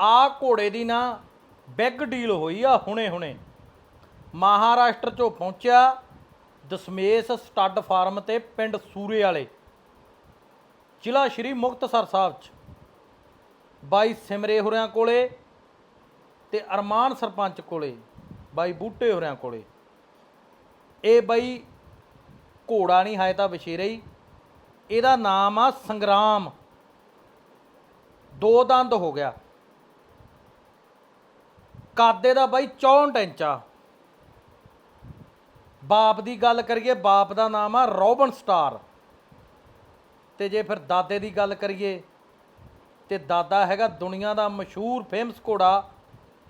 ਆ ਘੋੜੇ ਦੀ ਨਾ ਬਿਗ ਡੀਲ ਹੋਈ ਆ ਹੁਣੇ ਹੁਣੇ। ਮਹਾਰਾਸ਼ਟਰ ਚੋਂ ਪਹੁੰਚਿਆ ਦਸਮੇਸ਼ ਸਟੱਡ ਫਾਰਮ ਤੇ ਪਿੰਡ ਸੂਰੇ ਵਾਲੇ। ਜ਼ਿਲ੍ਹਾ ਸ਼੍ਰੀ ਮੁਕਤਸਰ ਸਾਹਿਬ ਚ। ਬਾਈ ਸਿਮਰੇ ਹੋਰਿਆਂ ਕੋਲੇ ਤੇ ਅਰਮਾਨ ਸਰਪੰਚ ਕੋਲੇ, ਬਾਈ ਬੂਟੇ ਹੋਰਿਆਂ ਕੋਲੇ। ਇਹ ਬਾਈ ਘੋੜਾ ਨਹੀਂ ਹੈ ਤਾਂ ਬਸ਼ੇਰਾ ਹੀ। ਇਹਦਾ ਨਾਮ ਆ ਸੰਗਰਾਮ। ਦੋ ਦੰਦ ਹੋ ਗਿਆ। ਕਾਦੇ ਦਾ ਬਾਈ? 64 ਇੰਚਾ ਬਾਪ ਦੀ ਗੱਲ ਕਰੀਏ, ਬਾਪ ਦਾ ਨਾਮ ਆ ਰੋਬਨ ਸਟਾਰ। ਤੇ ਜੇ ਫਿਰ ਦਾਦੇ ਦੀ ਗੱਲ ਕਰੀਏ, ਤੇ ਦਾਦਾ ਹੈਗਾ ਦੁਨੀਆ ਦਾ ਮਸ਼ਹੂਰ ਫੇਮਸ ਘੋੜਾ,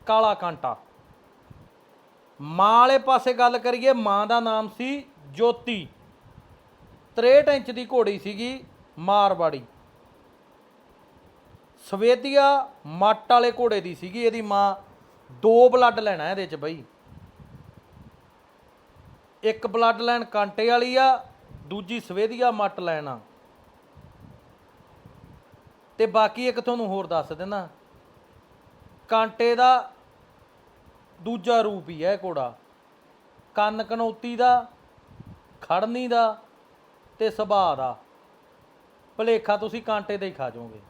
ਕਾਲਾ ਕਾਂਟਾ। ਮਾਂ ਵਾਲੇ ਪਾਸੇ ਗੱਲ ਕਰੀਏ, ਮਾਂ ਦਾ ਨਾਮ ਸੀ ਜੋਤੀ। 63 ਇੰਚ ਦੀ ਘੋੜੀ ਸੀਗੀ ਮਾਰਵਾੜੀ। ਸਵੇਦੀਆ ਮੱਟ ਵਾਲੇ ਘੋੜੇ ਦੀ ਸੀਗੀ ਇਹਦੀ ਮਾਂ। ਦੋ ਬਲੱਡ ਲੈਣਾ ਇਹਦੇ ਚ ਬਈ। ਇੱਕ ਬਲੱਡ ਲਾਈਨ ਕਾਂਟੇ ਵਾਲੀ ਆ, ਦੂਜੀ ਸਵੇਦੀਆ ਮੱਟ ਲੈਣ ਆ। ਤੇ ਬਾਕੀ ਇੱਕ ਤੁਹਾਨੂੰ ਹੋਰ ਦੱਸ ਦਿੰਦਾ। ਕਾਂਟੇ ਦਾ ਦੂਜਾ ਰੂਪ ਹੀ ਹੈ ਇਹ ਘੋੜਾ। ਕੰਨ ਕਨੌਤੀ ਦਾ, ਖੜਨੀ ਦਾ ਤੇ ਸੁਭਾਅ ਦਾ। ਭਲੇਖਾ ਤੁਸੀਂ ਕਾਂਟੇ ਦਾ ਹੀ ਖਾ ਜਾਓਗੇ।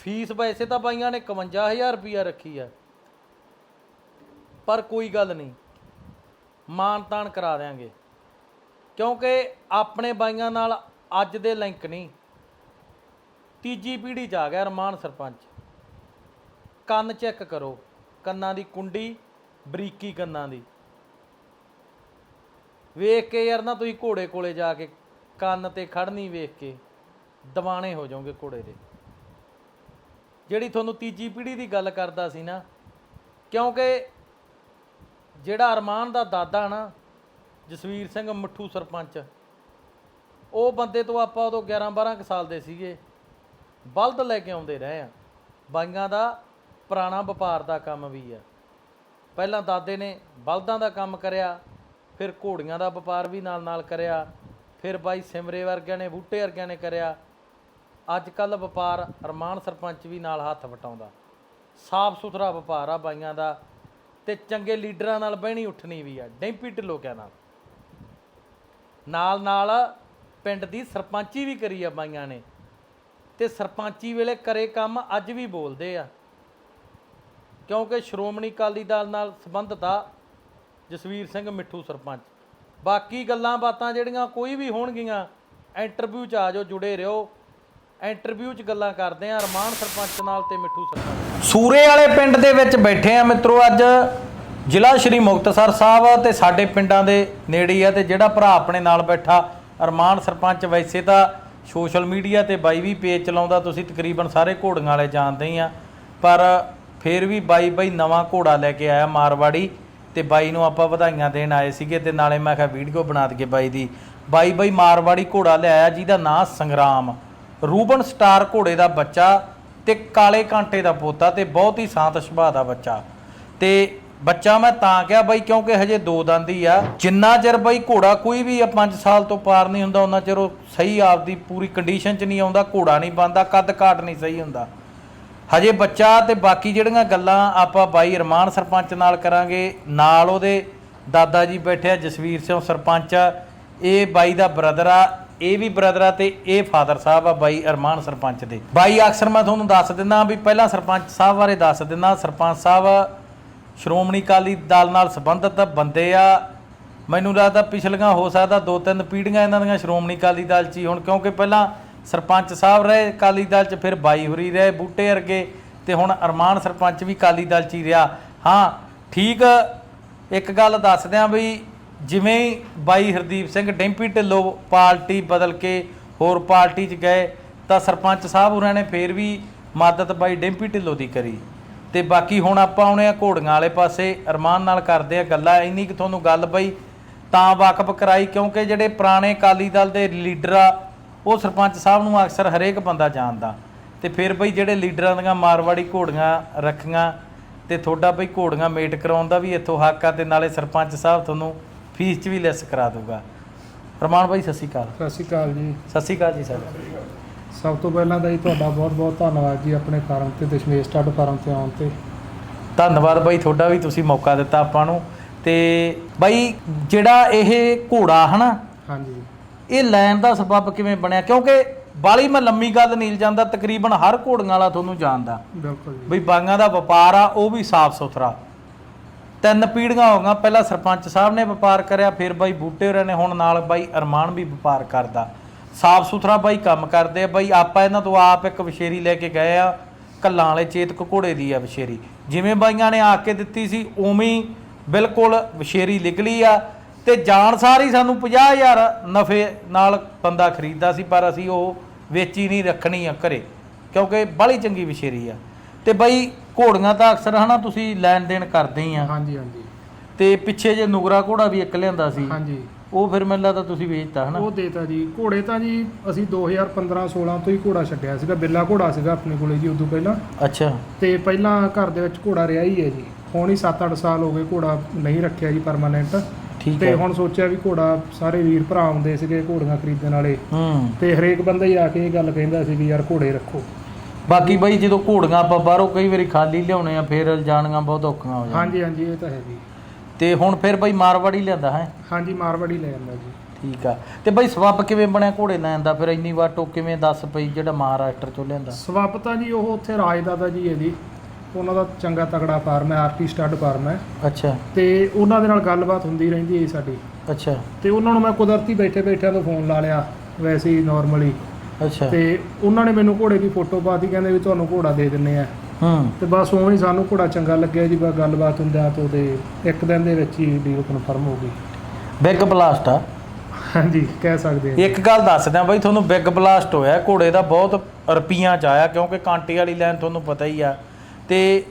ਫੀਸ ਵੈਸੇ ਤਾਂ ਬਾਈਆਂ ਨੇ 51000 ਰੁਪਿਆ ਰੱਖੀ ਆ। ਪਰ ਕੋਈ ਗੱਲ ਨਹੀਂ। ਮਾਨ ਤਾਨ ਕਰਾ ਦਿਆਂਗੇ। ਕਿਉਂਕਿ ਆਪਣੇ ਬਾਈਆਂ ਨਾਲ ਅੱਜ ਦੇ ਲਿੰਕ ਨਹੀਂ। ਤੀਜੀ ਪੀੜ੍ਹੀ ਚ ਆ ਗਿਆ ਰਮਾਨ ਸਰਪੰਚ। ਕੰਨ ਚੈੱਕ ਕਰੋ। ਕੰਨਾਂ ਦੀ ਕੁੰਡੀ, ਬਰੀਕੀ ਕੰਨਾਂ ਦੀ। ਵੇਖ ਕੇ ਯਾਰ ਨਾ ਤੁਸੀਂ ਘੋੜੇ ਕੋਲੇ ਜਾ ਕੇ ਕੰਨ ਤੇ ਖੜਨੀ ਵੇਖ ਕੇ, ਦਿਵਾਣੇ ਹੋ ਜਾਓਗੇ ਘੋੜੇ ਦੇ। ਜਿਹੜੀ ਤੁਹਾਨੂੰ ਤੀਜੀ ਪੀੜ੍ਹੀ ਦੀ ਗੱਲ ਕਰਦਾ ਸੀ ਨਾ, ਕਿਉਂਕਿ ਜਿਹੜਾ ਅਰਮਾਨ ਦਾ ਦਾਦਾ ਨਾ, ਜਸਵੀਰ ਸਿੰਘ ਮੱਠੂ ਸਰਪੰਚ, ਉਹ ਬੰਦੇ ਤੋਂ ਆਪਾਂ ਉਦੋਂ 11 12 ਕੁ ਸਾਲ ਦੇ ਸੀਗੇ, ਬਲਦ ਲੈ ਕੇ ਆਉਂਦੇ ਰਹੇ ਆ। ਬਾਈਆਂ ਦਾ, ਪੁਰਾਣਾ ਵਪਾਰ ਦਾ ਕੰਮ ਵੀ ਆ। ਪਹਿਲਾਂ ਦਾਦੇ ਨੇ ਬਲਦਾਂ ਦਾ ਕੰਮ ਕਰਿਆ, ਫਿਰ ਘੋੜੀਆਂ ਦਾ ਵਪਾਰ ਵੀ ਨਾਲ ਨਾਲ ਕਰਿਆ, ਫਿਰ ਬਾਈ ਸਿਮਰੇ ਵਰਗਿਆਂ ਨੇ, ਬੂਟੇ ਵਰਗਿਆਂ ਨੇ ਕਰਿਆ ਅੱਜ ਕੱਲ ਵਪਾਰ ਅਰਮਾਨ ਸਰਪੰਚ ਵੀ ਨਾਲ ਹੱਥ ਵਟਾਉਂਦਾ। ਸਾਫ਼ ਸੁਥਰਾ ਵਪਾਰ ਆ ਬਾਈਆਂ ਦਾ ਤੇ ਚੰਗੇ ਲੀਡਰਾਂ ਨਾਲ ਬਹਿਣੀ ਉੱਠਣੀ ਵੀ ਆ, ਡੈਂਪੀ ਢਿੱਲੋਕਿਆਂ ਨਾਲ ਨਾਲ ਨਾਲ ਪਿੰਡ ਦੀ ਸਰਪੰਚੀ ਵੀ ਕਰੀ ਆ ਬਾਈਆਂ ਨੇ ਤੇ ਸਰਪੰਚੀ ਵੇਲੇ ਕਰੇ ਕੰਮ ਅੱਜ ਵੀ ਬੋਲਦੇ ਆ। ਕਿਉਂਕਿ ਸ਼੍ਰੋਮਣੀ ਅਕਾਲੀ ਦਲ ਨਾਲ ਸੰਬੰਧਿਤ ਆ ਜਸਵੀਰ ਸਿੰਘ ਮਿੱਠੂ ਸਰਪੰਚ। ਬਾਕੀ ਗੱਲਾਂ ਬਾਤਾਂ ਜਿਹੜੀਆਂ ਕੋਈ ਵੀ ਹੋਣਗੀਆਂ, ਇੰਟਰਵਿਊ 'ਚ ਆ ਜਾਓ, ਜੁੜੇ ਰਹੋ। ਇੰਟਰਵਿਊ 'ਚ ਗੱਲਾਂ ਕਰਦੇ ਆ, ਅਰਮਾਨ ਸਰਪੰਚ ਨਾਲ ਤੇ ਮਿੱਠੂ ਸਰਪੰਚ। ਸੂਰੇ ਵਾਲੇ ਪਿੰਡ ਦੇ ਵਿੱਚ ਬੈਠੇ ਆ ਮਿੱਤਰੋ ਅੱਜ। ਜ਼ਿਲ੍ਹਾ ਸ਼੍ਰੀ ਮੁਕਤਸਰ ਸਾਹਿਬ ਤੇ ਸਾਡੇ ਪਿੰਡਾਂ ਦੇ ਨੇੜੇ ਆ ਤੇ ਜਿਹੜਾ ਭਰਾ ਆਪਣੇ ਨਾਲ ਬੈਠਾ, ਅਰਮਾਨ ਸਰਪੰਚ ਵੈਸੇ ਤਾਂ ਸੋਸ਼ਲ ਮੀਡੀਆ ਤੇ ਬਾਈ ਵੀ ਪੇਜ ਚਲਾਉਂਦਾ, ਤੁਸੀਂ ਤਕਰੀਬਨ ਸਾਰੇ ਘੋੜੀਆਂ ਵਾਲੇ ਜਾਣਦੇ ਹੀ ਆ। ਪਰ ਫੇਰ ਵੀ ਬਾਈ ਬਾਈ ਨਵਾਂ ਘੋੜਾ ਲੈ ਕੇ ਆਇਆ ਮਾਰਵਾੜੀ ਤੇ ਬਾਈ ਨੂੰ ਆਪਾਂ ਵਧਾਈਆਂ ਦੇਣ ਆਏ ਸੀਗੇ ਤੇ ਨਾਲੇ ਮੈਂ ਕਿਹਾ ਵੀਡੀਓ ਬਣਾ ਦਈਏ ਬਾਈ ਦੀ। ਬਾਈ ਬਾਈ ਮਾਰਵਾੜੀ ਘੋੜਾ ਲਿਆਇਆ ਜਿਹਦਾ ਨਾਂ ਸੰਗਰਾਮ। ਰੂਬਨ ਸਟਾਰ ਘੋੜੇ ਦਾ ਬੱਚਾ ਤੇ ਕਾਲੇ ਕਾਂਟੇ ਦਾ ਪੋਤਾ ਤੇ ਬਹੁਤ ਹੀ ਸ਼ਾਂਤ ਸੁਭਾਅ ਦਾ ਬੱਚਾ। ਤੇ ਬੱਚਾ ਮੈਂ ਤਾਂ ਕਿਹਾ ਬਾਈ ਕਿਉਂਕਿ ਹਜੇ ਦੋ ਦੰਦ ਹੀ ਆ, ਜਿੰਨਾ ਚਿਰ ਬਾਈ ਘੋੜਾ ਕੋਈ ਵੀ ਆ 5 ਸਾਲ ਤੋਂ ਪਾਰ ਨਹੀਂ ਹੁੰਦਾ, ਉਹਨਾਂ ਚਿਰ ਉਹ ਸਹੀ ਆਪਦੀ ਪੂਰੀ ਕੰਡੀਸ਼ਨ 'ਚ ਨਹੀਂ ਆਉਂਦਾ, ਘੋੜਾ ਨਹੀਂ ਬੰਦਾ ਕੱਦ ਕਾਟ ਨਹੀਂ ਸਹੀ ਹੁੰਦਾ। ਹਜੇ ਬੱਚਾ ਤੇ ਬਾਕੀ ਜਿਹੜੀਆਂ ਗੱਲਾਂ ਆਪਾਂ ਬਾਈ ਰਮਾਨ ਸਰਪੰਚ ਨਾਲ ਕਰਾਂਗੇ, ਨਾਲ ਉਹਦੇ ਦਾਦਾ ਜੀ ਬੈਠੇ ਆ, ਜਸਵੀਰ ਸਿੰਘ ਸਰਪੰਚ ਇਹ ਬਾਈ ਦਾ ਬ੍ਰਦਰ ਆ ਇਹ ਵੀ ਬ੍ਰਦਰ ਆ ਤੇ ਇਹ ਫਾਦਰ ਸਾਹਿਬ ਆ ਬਾਈ ਅਰਮਾਨ ਸਰਪੰਚ ਦੇ। ਬਾਈ ਅਕਸਰ ਮੈਂ ਤੁਹਾਨੂੰ ਦੱਸ ਦਿੰਦਾ ਵੀ ਪਹਿਲਾਂ ਸਰਪੰਚ ਸਾਹਿਬ ਬਾਰੇ ਦੱਸ ਦਿੰਦਾ। ਸਰਪੰਚ ਸਾਹਿਬ, ਸ਼੍ਰੋਮਣੀ ਅਕਾਲੀ ਦਲ ਨਾਲ ਸੰਬੰਧਿਤ ਬੰਦੇ ਆ। ਮੈਨੂੰ ਲੱਗਦਾ ਪਿਛਲੀਆਂ ਹੋ ਸਕਦਾ ਦੋ ਤਿੰਨ ਪੀੜ੍ਹੀਆਂ ਇਹਨਾਂ ਦੀਆਂ ਸ਼੍ਰੋਮਣੀ ਅਕਾਲੀ ਦਲ 'ਚ ਹੀ ਹੁਣ, ਕਿਉਂਕਿ ਪਹਿਲਾਂ ਸਰਪੰਚ ਸਾਹਿਬ ਰਹੇ, ਅਕਾਲੀ ਦਲ 'ਚ ਫਿਰ ਬਾਈ ਹੁਰੀ ਰਹੇ, ਬੂਟੇ ਅਰਗੇ ਤੇ ਹੁਣ ਅਰਮਾਨ ਸਰਪੰਚ ਵੀ ਅਕਾਲੀ ਦਲ 'ਚ ਹੀ ਰਿਹਾ। ਹਾਂ, ਠੀਕ, ਇੱਕ ਗੱਲ ਦੱਸਦਿਆਂ ਵੀ ਜਿਵੇਂ ਹੀ ਬਾਈ ਹਰਦੀਪ ਸਿੰਘ ਡੈਂਪੀ ਢਿੱਲੋਂ ਪਾਰਟੀ ਬਦਲ ਕੇ ਹੋਰ ਪਾਰਟੀ 'ਚ ਗਏ, ਤਾਂ ਸਰਪੰਚ ਸਾਹਿਬ ਉਹਨਾਂ ਨੇ ਫੇਰ ਵੀ ਮਦਦ ਬਾਈ ਡੈਂਪੀ ਢਿੱਲੋਂ ਦੀ ਕਰੀ। ਤੇ ਬਾਕੀ ਹੁਣ ਆਪਾਂ ਆਉਣੇ ਆ ਘੋੜੀਆਂ ਵਾਲੇ ਪਾਸੇ। ਅਰਮਾਨ ਨਾਲ ਕਰਦੇ ਆ ਗੱਲਾਂ, ਇੰਨੀ ਕਿ ਤੁਹਾਨੂੰ ਗੱਲ ਬਈ, ਤਾਂ ਵਾਕਫ ਕਰਾਈ, ਕਿਉਂਕਿ ਜਿਹੜੇ ਪੁਰਾਣੇ ਅਕਾਲੀ ਦਲ ਦੇ ਲੀਡਰ ਆ, ਉਹ ਸਰਪੰਚ ਸਾਹਿਬ ਨੂੰ ਅਕਸਰ ਹਰੇਕ ਬੰਦਾ ਜਾਣਦਾ। ਤੇ ਫਿਰ ਬਈ ਜਿਹੜੇ ਲੀਡਰਾਂ ਦੀਆਂ ਮਾਰਵਾੜੀ ਘੋੜੀਆਂ ਰੱਖੀਆਂ, ਤੇ ਤੁਹਾਡਾ ਬਈ ਘੋੜੀਆਂ ਮੇਟ ਕਰਾਉਣ ਦਾ ਵੀ ਇੱਥੋਂ ਹੱਕ ਆ, ਤੇ ਨਾਲੇ ਸਰਪੰਚ ਸਾਹਿਬ ਤੁਹਾਨੂੰ ਫੀਸ 'ਚ ਵੀ ਲੈਸ ਕਰਾ ਦੂਗਾ ਰਮਾਨ ਬਾਈ ਸਤਿ ਸ਼੍ਰੀ ਅਕਾਲ। ਸਤਿ ਸ਼੍ਰੀ ਅਕਾਲ ਜੀ। ਸਤਿ ਸ਼੍ਰੀ ਅਕਾਲ ਜੀ ਸਰ। ਸਭ ਤੋਂ ਪਹਿਲਾਂ ਤਾਂ ਜੀ ਤੁਹਾਡਾ ਬਹੁਤ-ਬਹੁਤ ਧੰਨਵਾਦ ਜੀ ਆਪਣੇ ਫਾਰਮ ਤੇ ਦਸ਼ਮੇਸ਼ ਸਟੱਡ ਫਾਰਮ ਤੇ ਆਉਣ ਤੇ। ਧੰਨਵਾਦ ਬਾਈ ਤੁਹਾਡਾ ਵੀ ਤੁਸੀਂ ਮੌਕਾ ਦਿੱਤਾ ਆਪਾਂ ਨੂੰ। ਤੇ ਬਾਈ ਜਿਹੜਾ ਇਹ ਘੋੜਾ ਹਨਾ ਹਾਂਜੀ। ਇਹ ਲੈਣ ਦਾ ਸਬਬ ਕਿਵੇਂ ਬਣਿਆ? ਕਿਉਂਕਿ ਬਾਲੀ ਮੈਂ ਲੰਮੀ ਗੱਲ ਨੀਲ ਜਾਂਦਾ ਤਕਰੀਬਨ ਹਰ ਘੋੜੀਆਂ ਵਾਲਾ ਤੁਹਾਨੂੰ ਜਾਣਦਾ। ਬਿਲਕੁਲ ਜੀ। ਬਈ ਬਾਈਆਂ ਦਾ ਵਪਾਰ ਆ ਉਹ ਵੀ ਸਾਫ਼ ਸੁਥਰਾ ਤਿੰਨ ਪੀੜ੍ਹੀਆਂ ਹੋ ਗਈਆਂ। ਪਹਿਲਾਂ ਸਰਪੰਚ ਸਾਹਿਬ ਨੇ ਵਪਾਰ ਕਰਿਆ, ਫਿਰ ਬਾਈ ਬੂਟੇ ਹੋਰਾਂ ਨੇ, ਹੁਣ ਨਾਲ ਬਾਈ ਅਰਮਾਨ ਵੀ ਵਪਾਰ ਕਰਦਾ। ਸਾਫ਼ ਸੁਥਰਾ ਬਾਈ ਕੰਮ ਕਰਦੇ ਆ। ਬਾਈ ਆਪਾਂ ਇਹਨਾਂ ਤੋਂ ਆਪ ਇੱਕ ਵਿਸ਼ੇਰੀ ਲੈ ਕੇ ਗਏ ਆ। ਕੱਲਾਂ ਵਾਲੇ ਚੇਤਕ ਘੋੜੇ ਦੀ ਆ ਵਿਸ਼ੇਰੀ ਜਿਵੇਂ ਬਾਈਆਂ ਨੇ ਆ ਕੇ ਦਿੱਤੀ ਸੀ, ਉਵੇਂ ਬਿਲਕੁਲ ਵਿਸ਼ੇਰੀ ਨਿਕਲੀ ਆ। ਤੇ ਜਾਣ ਸਾਰ ਹੀ ਸਾਨੂੰ 50000 ਨਫੇ ਨਾਲ ਬੰਦਾ ਖਰੀਦਦਾ ਸੀ, ਪਰ ਅਸੀਂ ਉਹ ਵੇਚੀ ਨਹੀਂ, ਰੱਖਣੀ ਆ ਘਰੇ। ਕਿਉਂਕਿ ਬੜੀ ਚੰਗੀ ਵਿਸ਼ੇਰੀ ਆ। ਤੇ ਬਾਈ ਘੋੜੀਆਂ ਤਾਂ ਅਕਸਰ ਹਨਾ ਤੁਸੀਂ ਲੈਣ ਦੇਣ ਕਰਦੇ ਹੀ ਆ। ਹਾਂਜੀ ਹਾਂਜੀ। ਤੇ ਪਿੱਛੇ ਜੇ ਨੁਗਰਾ ਘੋੜਾ ਵੀ ਇੱਕ ਲਿਆਂਦਾ ਸੀ। ਹਾਂਜੀ। ਉਹ ਫਿਰ ਮੈਨੂੰ ਲੱਗਦਾ ਤੁਸੀਂ ਵੇਚਤਾ ਹਨਾ। ਉਹ ਦੇਤਾ ਜੀ। ਘੋੜੇ ਤਾਂ ਜੀ ਅਸੀਂ 2015-16 ਤੋਂ ਹੀ ਘੋੜਾ ਛੱਡਿਆ ਸੀਗਾ। ਬਿੱਲਾ ਘੋੜਾ ਸੀਗਾ ਆਪਣੇ ਕੋਲੇ ਜੀ ਉਦੋਂ ਪਹਿਲਾਂ। ਅੱਛਾ। ਤੇ ਪਹਿਲਾਂ ਘਰ ਦੇ ਵਿੱਚ ਘੋੜਾ ਰਿਹਾ ਹੀ ਹੈ ਜੀ। ਹੁਣ ਹੀ 7-8 ਸਾਲ ਹੋ ਗਏ ਘੋੜਾ ਨਹੀਂ ਰੱਖਿਆ ਜੀ ਪਰਮਾਨੈਂਟ ਠੀਕ ਤੇ ਹੈ। ਹੁਣ ਸੋਚਿਆ ਵੀ ਘੋੜਾ ਸਾਰੇ ਵੀਰ ਭਰਾ ਆਉਂਦੇ ਸੀਗੇ ਘੋੜੀਆਂ ਖਰੀਦਣ ਵਾਲੇ। ਹੂੰ। ਤੇ ਹਰੇਕ ਬੰਦਾ ਹੀ ਆ ਕੇ ਇਹ ਗੱਲ ਕਹਿੰਦਾ ਸੀ ਵੀ ਯਾਰ ਘੋੜੇ ਰੱਖੋ। ਬਾਕੀ ਬਾਈ ਜਦੋਂ ਘੋੜੀਆਂ ਆਪਾਂ ਬਾਹਰੋਂ ਕਈ ਵਾਰੀ ਖਾਲੀ ਲਿਆਉਣੇ ਆ ਫਿਰ ਜਾਣੀਆਂ ਬਹੁਤ ਔਖੀਆਂ ਹੋ ਜਾਂਦੀਆਂ। ਹਾਂਜੀ ਹਾਂਜੀ ਇਹ ਤਾਂ ਹੈ ਜੀ ਤੇ ਹੁਣ ਫਿਰ ਬਾਈ ਮਾਰਵਾੜੀ ਲਿਆਂਦਾ ਹੈ? ਹਾਂਜੀ ਮਾਰਵਾੜੀ ਲੈ ਜਾਂਦਾ ਜੀ। ਠੀਕ ਆ। ਤੇ ਬਾਈ ਸਬੱਬ ਕਿਵੇਂ ਬਣਿਆ ਘੋੜੇ ਲੈਣ ਦਾ ਫਿਰ ਇੰਨੀ ਵਾਟੋ ਕਿਵੇਂ ਦੱਸ ਪਈ ਜਿਹੜਾ ਮਹਾਰਾਸ਼ਟਰ ਚੋਂ ਲਿਆਂਦਾ? ਸਵੱਪ ਤਾਂ ਜੀ ਉਹ ਉੱਥੇ ਰਾਜਦਾਦਾ ਜੀ ਹੈ ਜੀ। ਉਹਨਾਂ ਦਾ ਚੰਗਾ ਤਗੜਾ ਫਾਰਮ ਹੈ ਆਰਟੀ ਸਟੱਡ ਫਾਰਮ ਹੈ। ਅੱਛਾ। ਤੇ ਉਹਨਾਂ ਦੇ ਨਾਲ ਗੱਲਬਾਤ ਹੁੰਦੀ ਰਹਿੰਦੀ ਹੈ ਸਾਡੀ। ਅੱਛਾ। ਤੇ ਉਹਨਾਂ ਨੂੰ ਮੈਂ ਕੁਦਰਤੀ ਬੈਠੇ ਬੈਠਿਆਂ ਤੋਂ ਫੋਨ ਲਾ ਲਿਆ ਵੈਸੇ ਹੀ ਨਾਰਮਲੀ ਅੱਛਾ। ਤੇ ਉਹਨਾਂ ਨੇ ਮੈਨੂੰ ਘੋੜੇ ਦੀ ਫੋਟੋ ਪਾਤੀ ਕਹਿੰਦੇ ਵੀ ਤੁਹਾਨੂੰ ਘੋੜਾ ਦੇ ਦਿੰਨੇ ਆ। ਹੂੰ। ਤੇ ਬਸ ਉਵੇਂ ਹੀ ਸਾਨੂੰ ਘੋੜਾ ਚੰਗਾ ਲੱਗਿਆ ਜੀ ਬਸ ਗੱਲਬਾਤ ਹੁੰਦਿਆਂ ਤੋਂ ਤੇ ਇੱਕ ਦਿਨ ਦੇ ਵਿੱਚ ਹੀ ਡੀਲ ਕਨਫਰਮ ਹੋ ਗਈ। ਬਿਗ ਬਲਾਸਟ ਆ। ਹਾਂਜੀ ਕਹਿ ਸਕਦੇ ਹਾਂ ਇੱਕ ਗੱਲ ਦੱਸ ਦਿਆਂ ਬਾਈ ਤੁਹਾਨੂੰ ਬਿਗ ਬਲਾਸਟ ਹੋਇਆ। ਘੋੜੇ ਦਾ ਬਹੁਤ ਰੁਪਈਆਂ ਚ ਆਇਆ ਕਿਉਂਕਿ ਕਾਂਟੀ ਵਾਲੀ ਲਾਈਨ ਤੁਹਾਨੂੰ ਪਤਾ ਹੀ ਆ। ਤੇ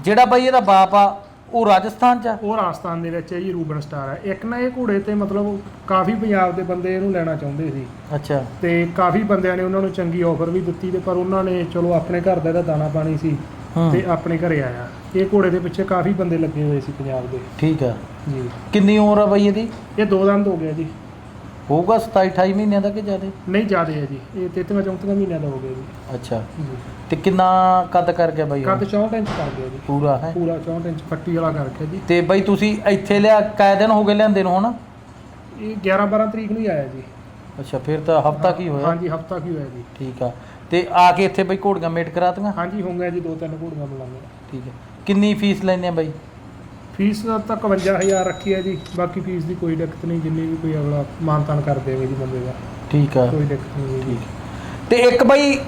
ਜਿਹੜਾ ਬਾਈ ਇਹਦਾ ਬਾਪ ਆ ਉਹ ਰਾਜਸਥਾਨ ਚ ਆ? ਉਹ ਰਾਜਸਥਾਨ ਦੇ ਵਿੱਚ ਹੈ ਜੀ ਰੂਬਨ ਸਟਾਰ ਹੈ। ਇੱਕ ਨਾ ਇਹ ਘੋੜੇ ਤੇ ਮਤਲਬ ਕਾਫੀ ਪੰਜਾਬ ਦੇ ਬੰਦੇ ਇਹਨੂੰ ਲੈਣਾ ਚਾਹੁੰਦੇ ਸੀ। ਅੱਛਾ। ਤੇ ਕਾਫੀ ਬੰਦਿਆਂ ਨੇ ਉਹਨਾਂ ਨੂੰ ਚੰਗੀ ਆਫਰ ਵੀ ਦਿੱਤੀ ਤੇ ਪਰ ਉਹਨਾਂ ਨੇ ਚਲੋ ਆਪਣੇ ਘਰ ਦਾ ਇਹਦਾ ਦਾਣਾ ਪਾਣੀ ਸੀ ਹੂੰ। ਤੇ ਆਪਣੇ ਘਰੇ ਆਇਆ। ਇਹ ਘੋੜੇ ਦੇ ਪਿੱਛੇ ਕਾਫੀ ਬੰਦੇ ਲੱਗੇ ਹੋਏ ਸੀ ਪੰਜਾਬ ਦੇ। ਠੀਕ ਆ। ਜੀ। ਕਿੰਨੀ ਉਮਰ ਆ ਬਾਈ ਇਹਦੀ? ਇਹ ਦੋ ਦੰਦ ਹੋ ਗਿਆ ਜੀ। ਹੋਊਗਾ 27 28 ਮਹੀਨਿਆਂ ਦਾ ਕਿ ਜ਼ਿਆਦਾ? ਨਹੀਂ ਜ਼ਿਆਦੇ ਹੈ ਜੀ। ਇਹ 33 34 ਮਹੀਨਿਆਂ ਦਾ ਹੋ ਗਿਆ ਜੀ। ਅੱਛਾ। ਜੀ। ਤੇ ਕਿੰਨਾ ਕੱਦ ਕਰ ਗਿਆ ਬਾਈ ਉਹ? ਕੱਦ 64 ਇੰਚ ਕਰ ਗਿਆ ਜੀ। ਪੂਰਾ ਹੈ? ਪੂਰਾ 64 ਇੰਚ ਫੱਟੀ ਵਾਲਾ ਕਰ ਰੱਖਿਆ ਜੀ। ਤੇ ਬਾਈ ਤੁਸੀਂ ਇੱਥੇ ਲਿਆ ਕਾਇ ਦਿਨ ਹੋ ਗਏ ਲਿਆਂਦੇ ਨੂੰ ਹੁਣ? ਇਹ 11 12 ਤਰੀਕ ਨੂੰ ਹੀ ਆਇਆ ਜੀ। ਅੱਛਾ ਫਿਰ ਤਾਂ ਹਫਤਾ ਕੀ ਹੋਇਆ? ਹਾਂਜੀ ਹਫਤਾ ਕੀ ਹੋਇਆ ਜੀ। ਠੀਕ ਆ। ਤੇ ਆ ਕੇ ਇੱਥੇ ਬਾਈ ਘੋੜੀਆਂ ਮੇਟ ਕਰਾਤੀਆਂ? ਹਾਂਜੀ ਹੋ ਗਿਆ ਜੀ ਦੋ ਤਿੰਨ ਘੋੜੀਆਂ ਬੁਲਾਉਂਦੇ ਠੀਕ ਹੈ ਕਿੰਨੀ ਫੀਸ ਲੈਂਦੇ ਆ ਬਾਈ? ਫੀਸ ਤਾਂ 51000 ਰੱਖੀ ਹੈ ਜੀ ਬਾਕੀ ਫੀਸ ਦੀ ਕੋਈ ਦਿੱਕਤ ਨਹੀਂ ਜਿੰਨੀ ਵੀ ਕੋਈ ਅਗਲਾ ਮਾਨਤਾਨ ਕਰ ਦੇਵੇ ਜੀ ਬੰਦੇ ਦਾ। ਠੀਕ ਆ। ਕੋਈ ਦਿੱਕਤ ਨਹੀਂ ਜੀ। ਤੇ ਇੱਕ ਬਈ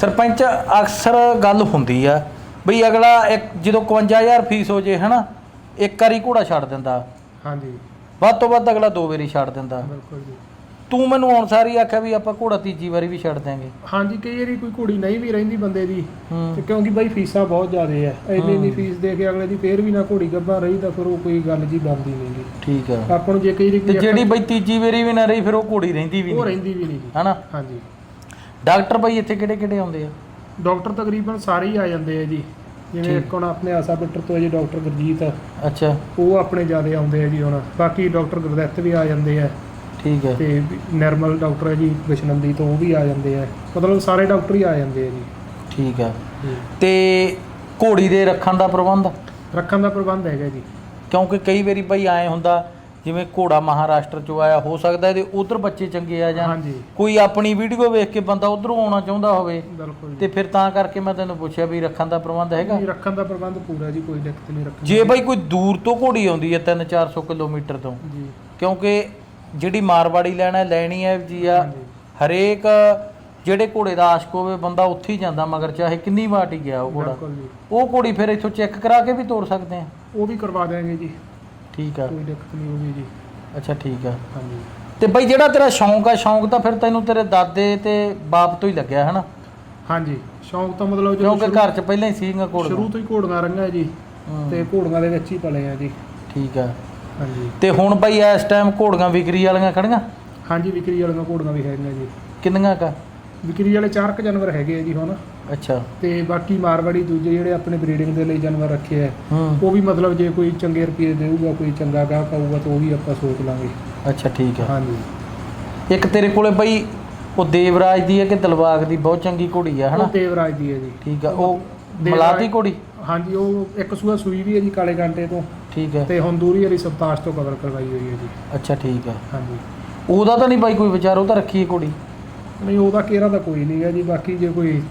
ਸਰਪੰਚ ਅਕਸਰ ਗੱਲ ਹੁੰਦੀ ਆ ਬਈ ਅਗਲਾ ਇੱਕ ਜਦੋਂ 51000 ਫੀਸ ਹੋ ਜੇ ਹਨਾ ਇੱਕ ਵਾਰੀ ਘੋੜਾ ਛੱਡ ਦਿੰਦਾ। ਹਾਂਜੀ। ਵੱਧ ਤੋਂ ਵੱਧ ਅਗਲਾ ਦੋ ਵਾਰੀ ਛੱਡ ਦਿੰਦਾ। ਬਿਲਕੁਲ ਜੀ। ਤੂੰ ਮੈਨੂੰ ਹੁਣ ਸਾਰੀ ਆਖਿਆ ਵੀ ਆਪਾਂ ਘੋੜਾ ਤੀਜੀ ਵਾਰੀ ਵੀ ਛੱਡ ਦਿਆਂਗੇ। ਹਾਂਜੀ ਕਈ ਵਾਰੀ ਕੋਈ ਘੋੜੀ ਨਹੀਂ ਵੀ ਰਹਿੰਦੀ ਬੰਦੇ ਦੀ ਤੇ ਕਿਉਂਕਿ ਬਾਈ ਫੀਸਾਂ ਬਹੁਤ ਜ਼ਿਆਦੇ ਆ। ਇੰਨੀ ਇੰਨੀ ਫੀਸ ਦੇ ਕੇ ਅਗਲੇ ਦੀ ਫੇਰ ਵੀ ਨਾ ਘੋੜੀ ਗੱਭਾ ਰਹੀ ਤਾਂ ਫਿਰ ਉਹ ਕੋਈ ਗੱਲ ਜੀ ਬਣਦੀ ਨਹੀਂ ਗੀ। ਠੀਕ ਆ। ਆਪਾਂ ਨੂੰ ਜੇ ਕਈ ਵਾਰੀ ਤੇ ਜਿਹੜੀ ਬਈ ਤੀਜੀ ਵਾਰੀ ਵੀ ਨਾ ਰਹੀ ਫਿਰ ਉਹ ਘੋੜੀ ਰਹਿੰਦੀ ਵੀ ਉਹ ਨਹੀਂ। ਰਹਿੰਦੀ ਵੀ ਨਹੀਂ ਜੀ ਹਨਾ? ਹਾਂਜੀ। ਡਾਕਟਰ ਬਈ ਇੱਥੇ ਕਿਹੜੇ ਕਿਹੜੇ ਆਉਂਦੇ ਆ? ਡਾਕਟਰ ਤਕਰੀਬਨ ਸਾਰੇ ਹੀ ਆ ਜਾਂਦੇ ਆ ਜੀ। ਜਿਵੇਂ। ਇੱਕ ਹੁਣ ਆਪਣੇ ਆਸਾ ਬਿੱਟਰ ਤੋਂ ਹੈ ਜੀ ਡਾਕਟਰ ਗੁਰਜੀਤ ਅੱਛਾ। ਉਹ ਆਪਣੇ ਜ਼ਿਆਦੇ ਆਉਂਦੇ ਆ ਜੀ ਹੁਣ। ਬਾਕੀ ਡਾਕਟਰ ਗੁਰਦੱਤ ਵੀ ਆ ਜਾਂਦੇ ਆ। ਠੀਕ ਹੈ। ਤੇ ਨਿਰਮਲ ਡਾਕਟਰ ਹੈ ਜੀ ਬਿਸ਼ਨੰਦੀ ਤੋਂ ਉਹ ਵੀ ਆ ਜਾਂਦੇ ਆ। ਮਤਲਬ ਸਾਰੇ ਡਾਕਟਰ ਹੀ ਆ ਜਾਂਦੇ ਆ ਜੀ। ਠੀਕ ਆ ਤੇ ਘੋੜੀ ਦੇ ਰੱਖਣ ਦਾ ਪ੍ਰਬੰਧ? ਰੱਖਣ ਦਾ ਪ੍ਰਬੰਧ ਹੈਗਾ ਜੀ। ਕਿਉਂਕਿ ਕਈ ਵਾਰੀ ਬਈ ਐ ਹੁੰਦਾ ਜਿਵੇਂ ਘੋੜਾ ਮਹਾਰਾਸ਼ਟਰ ਚੋਂ ਆਇਆ ਹੋ ਸਕਦਾ ਇਹਦੇ ਉਧਰ ਬੱਚੇ ਚੰਗੇ ਆ ਜਾਣ। ਹਾਂਜੀ। ਕੋਈ ਆਪਣੀ ਵੀਡੀਓ ਵੇਖ ਕੇ ਬੰਦਾ ਉਧਰੋਂ ਆਉਣਾ ਚਾਹੁੰਦਾ ਹੋਵੇ ਬਿਲਕੁਲ ਤੇ ਫਿਰ ਤਾਂ ਕਰਕੇ ਮੈਂ ਤੈਨੂੰ ਪੁੱਛਿਆ ਵੀ ਰੱਖਣ ਦਾ ਪ੍ਰਬੰਧ ਹੈਗਾ? ਜੀ ਰੱਖਣ ਦਾ ਪ੍ਰਬੰਧ ਪੂਰਾ ਜੀ ਕੋਈ ਦਿੱਕਤ ਨਹੀਂ ਰੱਖਣ ਜੇ ਬਈ ਕੋਈ ਦੂਰ ਤੋਂ ਘੋੜੀ ਆਉਂਦੀ ਹੈ 3-400 ਕਿਲੋਮੀਟਰ ਤੋਂ। ਜੀ। ਕਿਉਂਕਿ ਜਿਹੜੀ ਮਾਰਵਾੜੀ ਲੈਣਾ ਲੈਣੀ ਹੈ ਜੀ ਆ ਹਰੇਕ ਜਿਹੜੇ ਘੋੜੇ ਦਾ ਆਸ਼ਕ ਹੋਵੇ ਬੰਦਾ ਉੱਥੇ ਹੀ ਜਾਂਦਾ ਮਗਰ ਚਾਹੇ ਕਿੰਨੀ ਵਾਟ ਗਿਆ ਉਹ ਘੋੜਾ। ਬਿਲਕੁਲ ਜੀ। ਉਹ ਘੋੜੀ ਫਿਰ ਇੱਥੋਂ ਚੈੱਕ ਕਰਾ ਕੇ ਵੀ ਤੋੜ ਸਕਦੇ ਆ? ਉਹ ਵੀ ਕਰਵਾ ਦੇਵਾਂਗੇ ਜੀ। ਠੀਕ ਆ। ਕੋਈ ਦਿੱਕਤ ਨਹੀਂ ਹੋਊਗੀ ਜੀ। ਅੱਛਾ ਠੀਕ ਆ। ਹਾਂਜੀ। ਤੇ ਬਈ ਜਿਹੜਾ ਤੇਰਾ ਸ਼ੌਂਕ ਆ ਸ਼ੌਂਕ ਤਾਂ ਫਿਰ ਤੈਨੂੰ ਤੇਰੇ ਦਾਦੇ ਤੇ ਬਾਪ ਤੋਂ ਹੀ ਲੱਗਿਆ ਹਨਾ? ਹਾਂਜੀ ਸ਼ੌਂਕ ਤਾਂ ਮਤਲਬ ਜਦੋਂ ਕਿਉਂਕਿ ਘਰ 'ਚ ਪਹਿਲਾਂ ਹੀ ਸੀਗਾ ਘੋੜਾ। ਸ਼ੁਰੂ ਤੋਂ ਹੀ ਘੋੜੀਆਂ ਰੰਗਾਂ ਜੀ। ਤੇ ਘੋੜੀਆਂ ਦੇ ਵਿੱਚ ਹੀ ਪਲੇ ਆ ਜੀ। ਠੀਕ ਆ। ਹਾਂਜੀ। ਤੇ ਹੁਣ ਬਈ ਇਸ ਟਾਈਮ ਘੋੜੀਆਂ ਵਿਕਰੀ ਵਾਲੀਆਂ ਖੜੀਆਂ? ਹਾਂਜੀ ਵਿਕਰੀ ਵਾਲੀਆਂ ਘੋੜੀਆਂ ਵੀ ਹੈਗੀਆਂ ਜੀ। ਕਿੰਨੀਆਂ ਕਾ? ਵਿਕਰੀ ਵਾਲੇ ਚਾਰ ਕੁ ਜਾਨਵਰ ਹੈਗੇ ਆ ਜੀ ਹੁਣ। ਅੱਛਾ। ਤੇ ਬਾਕੀ ਮਾਰਵਾੜੀ ਦੂਜੇ ਜਿਹੜੇ ਆਪਣੇ ਬਰੀਡਿੰਗ ਦੇ ਲਈ ਜਾਨਵਰ ਰੱਖੇ ਆ ਹੂੰ। ਉਹ ਵੀ ਮਤਲਬ ਜੇ ਕੋਈ ਚੰਗੇ ਰੁਪਏ ਦੇਊਗਾ ਕੋਈ ਚੰਗਾ ਗਾਹਕ ਆਊਗਾ ਤਾਂ ਉਹ ਵੀ ਆਪਾਂ ਸੋਚ ਲਾਂਗੇ। ਅੱਛਾ ਠੀਕ ਆ। ਹਾਂਜੀ। ਇੱਕ ਤੇਰੇ ਕੋਲੇ ਬਈ ਉਹ ਦੇਵਰਾਜ ਦੀ ਹੈ ਕਿ ਦਿਲਬਾਗ ਦੀ? ਬਹੁਤ ਚੰਗੀ ਘੋੜੀ ਆ ਉਹ ਹਨਾ ਦੇਵਰਾਜ ਦੀ ਹੈ ਜੀ। ਠੀਕ ਆ ਉਹ ਮਲਾਤੀ ਘੋੜੀ? ਹਾਂਜੀ ਉਹ ਇੱਕ ਸੂਆ ਸੂਈ ਵੀ ਹੈ ਜੀ ਕਾਲੇ ਗਾਂਟੇ ਤੋਂ। ਠੀਕ ਹੈ। ਤੇ ਹੁਣ ਦੂਰੀ ਵਾਲੀ ਸਬਤਾਸ਼ ਤੋਂ ਕਵਰ ਕਰਵਾਈ ਹੋਈ ਹੈ ਜੀ। ਅੱਛਾ ਠੀਕ ਹੈ। ਹਾਂਜੀ। ਉਹਦਾ ਤਾਂ ਨਹੀਂ ਬਾਈ ਕੋਈ ਵਿਚਾਰ ਉਹ ਤਾਂ ਰੱਖੀ ਹੈ ਘੋੜੀ ਨਹੀਂ ਉਹਦਾ ਕੇਰਾ ਤਾਂ ਕੋਈ ਨਹੀਂ ਹੈ ਜੀ ਬਾਕੀ ਜੇ ਕੋਈ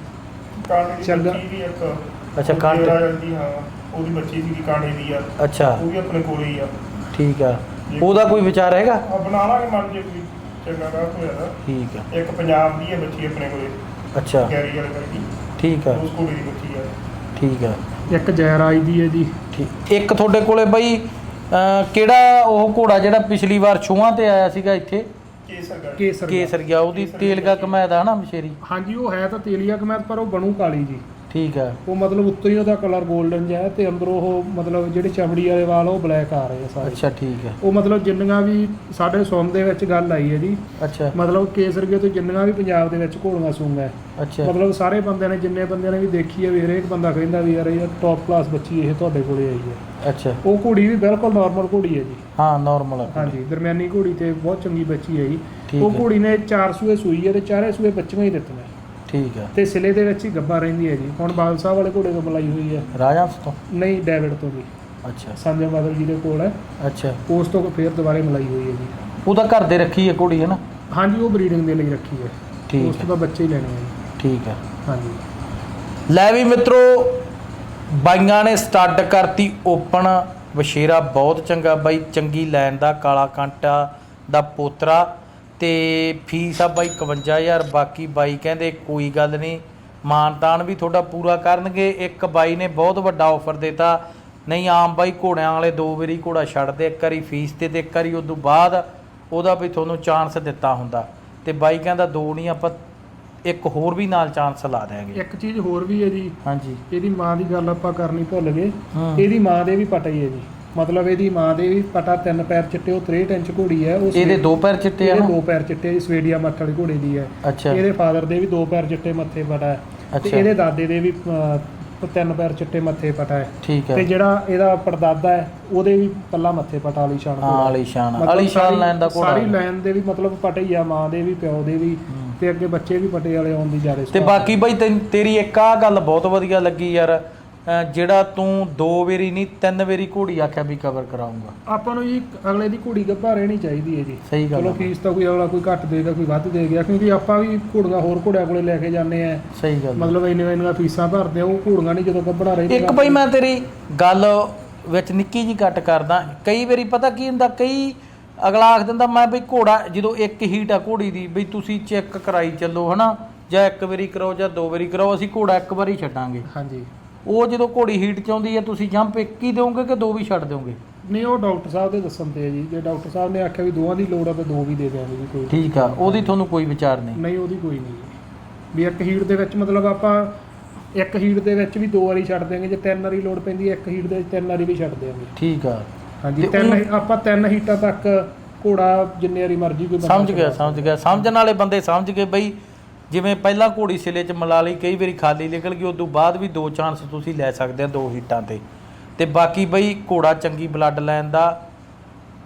ਕਾਂਡੇ ਦੀ ਚੰਗਾ। ਬੱਚੀ ਵੀ ਇੱਕ। ਅੱਛਾ, ਕਾਂਟੇ। ਤੇਰਾ ਜਾਂਦੀ ਹਾਂ। ਉਹਦੀ ਬੱਚੀ ਸੀ ਕਾਂਡੇ ਦੀ ਆ। ਅੱਛਾ। ਉਹ ਵੀ ਆਪਣੇ ਕੋਲੇ ਹੀ ਆ। ਠੀਕ ਆ। ਉਹਦਾ ਕੋਈ ਵਿਚਾਰ ਹੈਗਾ? ਬਣਾ ਲਾਂਗੇ ਮਨ ਜੇ ਕੋਈ ਚੰਗਾ ਗਾ ਹੋਇਆ ਤਾਂ ਠੀਕ ਆ। ਇੱਕ ਪੰਜਾਬ ਦੀ ਹੈ ਬੱਚੀ ਆਪਣੇ ਕੋਲੇ। ਅੱਛਾ। ਵਾਲੇ ਕਰਕੇ। ਠੀਕ ਆ। ਉਸ ਕੋਲੇ ਦੀ ਬੱਚੀ ਆ। ਠੀਕ ਆ। ਇੱਕ ਜੈਰਾਜ ਦੀ ਹੈ ਜੀ। ਠੀਕ। ਇੱਕ ਤੁਹਾਡੇ ਕੋਲੇ ਬਾਈ ਅਹ, ਕਿਹੜਾ ਉਹ ਘੋੜਾ ਜਿਹੜਾ ਪਿਛਲੀ ਵਾਰ ਛੂਆਂ ਤੇ ਆਇਆ ਸੀਗਾ ਇੱਥੇ? ਕੇਸਰ ਕੇਸਰ ਦਾ। ਕੇਸਰ ਗਿਆ ਉਹਦੀ ਤੇਲਗਾ ਕਮੈਦਾ ਹਨਾ ਮਸ਼ੇਰੀ ਹਾਂਜੀ ਉਹ ਹੈ ਤਾਂ ਤੇਲੀਆ ਕਮੈਤ ਪਰ ਉਹ ਬਣੂ ਕਾਲੀ ਜੀ। ਠੀਕ ਆ। ਉਹ ਮਤਲਬ ਉੱਤੋਂ ਹੀ ਉਹਦਾ ਕਲਰ 골ਡਨ ਜਿਹਾ ਹੈ ਤੇ ਅੰਦਰੋਂ ਉਹ ਮਤਲਬ ਜਿਹੜੇ ਚਮੜੀ ਵਾਲੇ ਵਾਲ ਉਹ ਬਲੈਕ ਆ ਰਹੇ ਆ ਸਾਰੇ। ਅੱਛਾ ਠੀਕ ਆ। ਉਹ ਮਤਲਬ ਜਿੰਨੀਆਂ ਵੀ ਸਾਡੇ ਸੁਣ ਦੇ ਵਿੱਚ ਗੱਲ ਆਈ ਹੈ ਜੀ। ਅੱਛਾ। ਮਤਲਬ ਕੇਸਰਗੇ ਤੋਂ ਜਿੰਨੀਆਂ ਵੀ ਪੰਜਾਬ ਦੇ ਵਿੱਚ ਘੋੜੀਆਂ ਸੂੰਗਾ ਹੈ। ਅੱਛਾ। ਮਤਲਬ ਸਾਰੇ ਬੰਦਿਆਂ ਨੇ ਜਿੰਨੇ ਬੰਦਿਆਂ ਨੇ ਵੀ ਦੇਖੀ ਹੈ ਵੀ ਹਰੇਕ ਬੰਦਾ ਕਹਿੰਦਾ ਵੀ ਯਾਰ ਇਹ ਟੌਪ ਕਲਾਸ ਬੱਚੀ ਇਹ ਤੁਹਾਡੇ ਕੋਲੇ ਆਈ ਹੈ। ਅੱਛਾ। ਉਹ ਘੋੜੀ ਵੀ ਬਿਲਕੁਲ ਨਾਰਮਲ ਘੋੜੀ ਹੈ ਜੀ। ਹਾਂ ਨਾਰਮਲ ਹਾਂਜੀ ਦਰਮਿਆਨੀ ਘੋੜੀ ਤੇ ਬਹੁਤ ਚੰਗੀ ਬੱਚੀ ਹੈ ਜੀ। ਉਹ ਹੈ। ਘੋੜੀ ਨੇ ਚਾਰ ਸੂਏ ਸੂਈ ਹੈ ਤੇ ਚਾਰੇ ਸੂਏ ਬੱਚੀਆਂ ਹੀ ਦਿੱਤੀਆਂ। ਠੀਕ ਆ। ਤੇ ਸਿਲੇ ਦੇ ਵਿੱਚ ਹੀ ਗੱਬਾ ਰਹਿੰਦੀ ਹੈ ਜੀ। ਹੁਣ ਸਾਹਿਬ ਵਾਲੇ ਘੋੜੇ ਤੋਂ ਮਲਾਈ ਹੋਈ ਹੈ। ਰਾਜਾ ਤੋਂ? ਨਹੀਂ ਡੈਵਿਡ ਤੋਂ ਜੀ ਅੱਛਾ। ਸੰਜੇ ਬਾਦਲ ਜੀ ਦੇ ਕੋਲ ਹੈ। ਅੱਛਾ। ਉਸ ਤੋਂ ਫੇਰ ਦੁਬਾਰੇ ਮਲਾਈ ਹੋਈ ਹੈ ਜੀ। ਉਹਦਾ ਘਰ ਦੇ ਰੱਖੀ ਹੈ ਘੋੜੀ ਹੈ ਨਾ? ਹਾਂਜੀ ਉਹ ਬਰੀਡਿੰਗ ਦੇ ਲਈ ਰੱਖੀ ਹੈ। ਠੀਕ ਉਸ ਹੈ। ਤੋਂ ਬੱਚੇ ਹੀ ਲੈਣੇ ਜੀ। ਠੀਕ ਹੈ। ਹਾਂਜੀ। ਲੈ ਵੀ ਮਿੱਤਰੋ ਬਾਈਆਂ ਨੇ ਸਟੱਡ ਕਰਤੀ ਓਪਨ। ਵਸ਼ੇਰਾ ਬਹੁਤ ਚੰਗਾ ਬਾਈ ਚੰਗੀ ਲੈਣ ਦਾ ਕਾਲਾ ਕਾਂਟਾ ਦਾ ਪੋਤਰਾ। ਤੇ ਫੀਸ ਆ ਬਾਈ 51000 ਬਾਕੀ ਬਾਈ ਕਹਿੰਦੇ ਕੋਈ ਗੱਲ ਨਹੀਂ। ਮਾਨਤਾਨ ਵੀ ਤੁਹਾਡਾ ਪੂਰਾ ਕਰਨਗੇ। ਇੱਕ ਬਾਈ ਨੇ ਬਹੁਤ ਵੱਡਾ ਆਫਰ ਦਿੱਤਾ। ਨਹੀਂ ਆਮ ਬਾਈ ਘੋੜਿਆਂ ਵਾਲੇ ਦੋ ਵਾਰੀ ਘੋੜਾ ਛੱਡਦੇ ਇੱਕ ਵਾਰੀ ਫੀਸ ਤੇ ਤੇ ਇੱਕ ਵਾਰੀ ਉਸ ਤੋਂ ਬਾਅਦ ਉਹਦਾ ਵੀ ਤੁਹਾਨੂੰ ਚਾਂਸ ਦਿੱਤਾ ਹੁੰਦਾ। ਤੇ ਬਾਈ ਕਹਿੰਦਾ ਦੋ ਨਹੀਂ ਆਪਾਂ ਇੱਕ ਹੋਰ ਵੀ ਨਾਲ ਚਾਂਸ ਲਾ ਦਿਆਂਗੇ। ਇੱਕ ਚੀਜ਼ ਹੋਰ ਵੀ ਹੈ ਜੀ। ਹਾਂਜੀ। ਇਹਦੀ ਮਾਂ ਦੀ ਗੱਲ ਆਪਾਂ ਕਰਨੀ ਭੁੱਲ ਗਏ। ਇਹਦੀ ਮਾਂ ਦੇ ਵੀ ਪਟਾ ਹੀ ਹੈ ਜੀ। ਮਤਲਬ ਇਹਦੀ ਮਾਂ ਦੇ ਵੀ ਪਟਾ ਤਿੰਨ ਪੈਰ ਚਿੱਟੇ ਉਹ 63 ਇੰਚ ਘੋੜੀ ਹੈ ਉਹ ਇਹਦੇ ਦੋ ਪੈਰ ਚਿੱਟੇ ਆ ਇਹਦੇ ਨਾ? ਦੋ ਪੈਰ ਚਿੱਟੇ ਸਵੇਡੀਆ ਮੱਠ ਵਾਲੀ ਘੋੜੀ ਦੀ ਹੈ। ਅੱਛਾ। ਇਹਦੇ ਫਾਦਰ ਦੇ ਵੀ ਦੋ ਪੈਰ ਚਿੱਟੇ ਮੱਥੇ ਪਟਾ ਹੈ। ਤੇ ਅੱਛਾ। ਇਹਦੇ ਦਾਦੇ ਦੇ ਵੀ ਅਹ, ਤਿੰਨ ਪੈਰ ਚਿੱਟੇ ਮੱਥੇ ਪਟਾ ਹੈ। ਠੀਕ ਤੇ ਹੈ ਜਿਹੜਾ ਇਹਦਾ ਪੜਦਾਦਾ ਹੈ ਉਹਦੇ ਵੀ ਪੱਲਾ ਮੱਥੇ ਪਟਾ ਵਾਲੀ ਸ਼ਾਨ ਹਾਂ ਵਾਲੀ ਸ਼ਾਨ ਮਤਲਬ ਵਾਲੀ ਸ਼ਾਨ ਸਾਰੀ- ਲੈਣ ਦਾ ਘੋੜਾ ਸਾਰੀ ਲਾਈਨ ਦੇ ਵੀ ਮਤਲਬ ਪਟੇ ਹੀ ਆ ਮਾਂ ਦੇ ਵੀ ਪਿਓ ਦੇ ਵੀ। ਤੇ ਅੱਗੇ ਬੱਚੇ ਵੀ ਪਟੇ ਵਾਲੇ ਆਉਣ ਦੀ ਜ਼ਿਆਦਾ ਤੇ ਬਾਕੀ ਬਾਈ ਤੈਨੂੰ- ਤੇਰੀ ਇੱਕ ਆ ਗੱਲ ਬਹੁਤ ਵਧੀਆ ਲੱਗੀ ਯਾਰ। ਜਿਹੜਾ ਤੂੰ ਦੋ ਵਾਰੀ ਨਹੀਂ ਤਿੰਨ ਵਾਰੀ ਘੋੜੀ ਆਖਿਆ ਵੀ ਕਵਰ ਕਰਾਉਂਗਾ ਆਪਾਂ ਨੂੰ ਜੀ ਅਗਲੇ ਦੀ ਘੋੜੀ ਗੱਭਾ ਰਹਿਣੀ ਚਾਹੀਦੀ ਹੈ ਜੀ। ਸਹੀ ਗੱਲ ਚਲੋ। ਫੀਸ ਤਾਂ ਕੋਈ ਅਗਲਾ ਕੋਈ ਘੱਟ ਦੇਗਾ ਕੋਈ ਵੱਧ ਦੇ ਗਿਆ ਕਿਉਂਕਿ ਆਪਾਂ ਵੀ ਘੋੜੀਆਂ ਹੋਰ ਘੋੜਿਆਂ ਕੋਲੇ ਲੈ ਕੇ ਜਾਂਦੇ ਆ। ਸਹੀ ਗੱਲ। ਮਤਲਬ ਇੰਨੀਆਂ ਇੰਨੀਆਂ ਫੀਸਾਂ ਭਰਦੇ ਆ ਉਹ ਘੋੜੀਆਂ ਨਹੀਂ ਜਦੋਂ ਗੱਭਣਾ ਰਹਿੰਦੀਆਂ ਇੱਕ ਬਾਈ ਮੈਂ ਤੇਰੀ ਗੱਲ ਵਿੱਚ ਨਿੱਕੀ ਜੀ ਕੱਟ ਕਰਦਾ। ਕਈ ਵਾਰੀ ਪਤਾ ਕੀ ਹੁੰਦਾ ਕਈ ਅਗਲਾ ਆਖ ਦਿੰਦਾ ਮੈਂ ਬਈ ਘੋੜਾ ਜਦੋਂ ਇੱਕ ਹੀਟ ਆ ਘੋੜੀ ਦੀ ਬਈ ਤੁਸੀਂ ਚੈੱਕ ਕਰਾਈ ਚੱਲੋ ਹਨਾ? ਜਾਂ ਇੱਕ ਵਾਰੀ ਕਰਾਓ ਜਾਂ ਦੋ ਵਾਰੀ ਕਰਾਓ ਅਸੀਂ ਘੋੜਾ ਇੱਕ ਵਾਰੀ ਛੱਡਾਂਗੇ। ਹਾਂਜੀ। ਉਹ ਜਦੋਂ ਘੋੜੀ ਹੀਟ ਚ ਆਉਂਦੀ ਹੈ ਤੁਸੀਂ ਜੰਪ ਇੱਕ ਹੀ ਦਿਓਗੇ ਕਿ ਦੋ ਵੀ ਛੱਡ ਦਿਓਗੇ? ਨਹੀਂ ਉਹ ਡਾਕਟਰ ਸਾਹਿਬ ਦੇ ਦੱਸਣ ਤੇ ਹੈ ਜੀ। ਜੇ ਡਾਕਟਰ ਸਾਹਿਬ ਨੇ ਆਖਿਆ ਵੀ ਦੋਵਾਂ ਦੀ ਲੋੜ ਆ ਤਾਂ ਦੋ ਵੀ ਦੇ ਦਿਆਂਗੇ ਜੀ ਕੋਈ ਠੀਕ ਆ ਉਹਦੀ ਤੁਹਾਨੂੰ ਕੋਈ ਵਿਚਾਰ ਨਹੀਂ। ਨਹੀਂ ਉਹਦੀ ਕੋਈ ਨਹੀਂ। ਵੀ ਇੱਕ ਹੀਟ ਦੇ ਵਿੱਚ ਮਤਲਬ ਆਪਾਂ ਇੱਕ ਹੀਟ ਦੇ ਵਿੱਚ ਵੀ ਦੋ ਵਾਰੀ ਛੱਡ ਦਿਆਂਗੇ ਜੇ ਤਿੰਨ ਵਾਰੀ ਲੋੜ ਪੈਂਦੀ ਹੈ ਇੱਕ ਹੀਟ ਦੇ ਵਿੱਚ ਤਿੰਨ ਵਾਰੀ ਵੀ ਛੱਡ ਦਿਆਂਗੇ। ਠੀਕ ਆ। ਹਾਂਜੀ ਤਿੰਨ ਆਪਾਂ ਤਿੰਨ ਹੀਟਾਂ ਤੱਕ ਘੋੜਾ ਜਿੰਨੇ ਵਾਰੀ ਮਰਜ਼ੀ ਕੋਈ ਸਮਝ ਗਿਆ ਸਮਝ ਗਿਆ। ਸਮਝਣ ਵਾਲੇ ਬੰਦੇ ਸਮਝ ਗਏ ਬਈ ਜਿਵੇਂ ਪਹਿਲਾਂ ਘੋੜੀ ਸਿਲੇ ਚ ਮਲਾ ਲਈ, ਕਈ ਵਾਰੀ ਖਾਲੀ ਨਿਕਲ ਗਈ ਉਸ ਤੋਂ ਬਾਅਦ ਵੀ ਦੋ ਚਾਂਸ ਤੁਸੀਂ ਲੈ ਸਕਦੇ ਆ ਦੋ ਹੀਟਾਂ ਤੇ। ਤੇ ਬਾਕੀ ਬਈ ਘੋੜਾ ਚੰਗੀ ਬਲੱਡ ਲਾਈਨ ਦਾ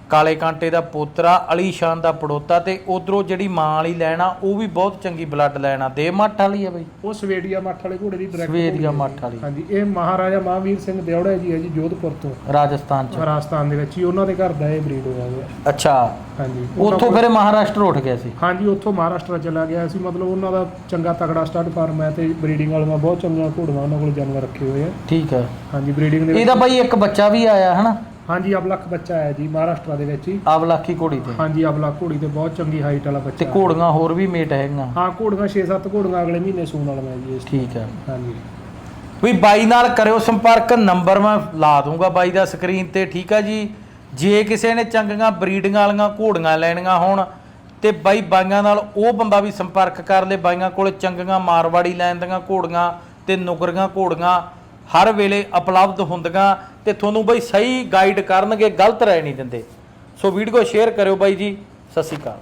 ਕਾਲੇ ਕਾਂਟੇ ਦਾ ਪੋਤਰਾ ਅਲੀ ਸ਼ਾਨ ਦਾ ਪੜੋਤਾ ਤੇ ਉਧਰੋਂ ਜਿਹੜੀ ਮਾਂ ਵਾਲੀ ਲੈਣਾ ਉਹ ਵੀ ਬਹੁਤ ਚੰਗੀ ਬਲੱਡ ਲੈਣਾ ਦੇ ਮੱਠ ਵਾਲੀ ਆ ਬਈ। ਉਹ ਸਵੇਡੀਆ ਮੱਠ ਵਾਲੇ ਘੋੜੇ ਦੀ ਡਾਇਰੈਕਟ ਸਵੇਦੀਆ ਮੱਠ ਵਾਲੀ। ਹਾਂਜੀ ਇਹ ਮਹਾਰਾਜਾ ਮਹਾਂਵੀਰ ਸਿੰਘ ਦਿਉੜਾ ਜੀ ਹੈ ਜੀ ਜੋਧਪੁਰ ਤੋਂ। ਰਾਜਸਥਾਨ ਚ। ਰਾਜਸਥਾਨ ਦੇ ਵਿੱਚ ਹੀ ਉਹਨਾਂ ਦੇ ਘਰ ਦਾ ਇਹ ਬਰੀਡ ਹੋਇਆ ਹੋਇਆ। ਅੱਛਾ। ਹਾਂਜੀ। ਉੱਥੋਂ ਫਿਰ ਮਹਾਰਾਸ਼ਟਰ ਉੱਠ ਗਿਆ ਸੀ। ਹਾਂਜੀ ਉੱਥੋਂ ਮਹਾਰਾਸ਼ਟਰ ਚਲਾ ਗਿਆ ਸੀ। ਮਤਲਬ ਉਹਨਾਂ ਦਾ ਚੰਗਾ ਤਗੜਾ ਸਟੱਡ ਫਾਰਮ ਹੈ ਤੇ ਬਰੀਡਿੰਗ ਵਾਲੀਆਂ ਬਹੁਤ ਚੰਗੀਆਂ ਘੋੜੀਆਂ ਉਹਨਾਂ ਕੋਲ ਜਾਨਵਰ ਰੱਖੇ ਹੋਏ ਆ। ਠੀਕ ਆ ਹਾਂਜੀ ਬਰੀਡਿੰਗ ਦੇ ਇਹਦਾ ਬਈ ਇੱਕ ਬੱਚਾ ਵੀ ਆਇਆ ਹਨਾ? ਹਾਂਜੀ ਅਬਲਖ ਬੱਚਾ ਆਇਆ ਜੀ ਮਹਾਰਾਸ਼ਟਰ ਦੇ ਵਿੱਚ ਹੀ। ਆਵਲਾਖੀ ਘੋੜੀ ਤੇ। ਹਾਂਜੀ ਅਬਲਾ ਘੋੜੀ ਤੇ ਬਹੁਤ ਚੰਗੀ ਹਾਈਟ ਵਾਲਾ ਬੱਚਾ ਤੇ ਘੋੜੀਆਂ ਹੋਰ ਵੀ ਮੇਟ ਹੈਗੀਆਂ। ਹਾਂ ਘੋੜੀਆਂ 6-7 ਘੋੜੀਆਂ ਅਗਲੇ ਮਹੀਨੇ ਸੂਣ ਵਾਲਾ ਮੈਂ ਜੀ ਇਸ ਠੀਕ ਆ ਹਾਂਜੀ। ਵੀ ਬਾਈ ਨਾਲ ਕਰਿਓ ਸੰਪਰਕ ਨੰਬਰ ਮੈਂ ਲਾ ਦੂੰਗਾ ਬਾਈ ਦਾ ਸਕਰੀਨ ਤੇ ਠੀਕ ਆ ਜੀ? ਜੇ ਕਿਸੇ ਨੇ ਚੰਗੀਆਂ ਬਰੀਡਿੰਗ ਵਾਲੀਆਂ ਘੋੜੀਆਂ ਲੈਣੀਆਂ ਹੋਣ ਤੇ ਬਾਈ ਬਾਈਆਂ ਨਾਲ ਉਹ ਬੰਦਾ ਵੀ ਸੰਪਰਕ ਕਰ ਲੇ ਬਾਈਆਂ ਕੋਲ ਚੰਗੀਆਂ ਮਾਰਵਾੜੀ ਲੈਣ ਦੀਆਂ ਘੋੜੀਆਂ ਤੇ ਨੁਕਰੀਆਂ ਘੋੜੀਆਂ ਹਰ ਵੇਲੇ ਉਪਲਬਧ ਹੁੰਦੀਆਂ। ਤੇ ਤੁਹਾਨੂੰ ਬਈ ਸਹੀ ਗਾਈਡ ਕਰਨਗੇ, ਗਲਤ ਰਹਿ ਨਹੀਂ ਦਿੰਦੇ। ਸੋ ਵੀਡੀਓ ਸ਼ੇਅਰ ਕਰਿਓ ਬਾਈ ਜੀ। ਸਤਿ ਸ਼੍ਰੀ ਅਕਾਲ।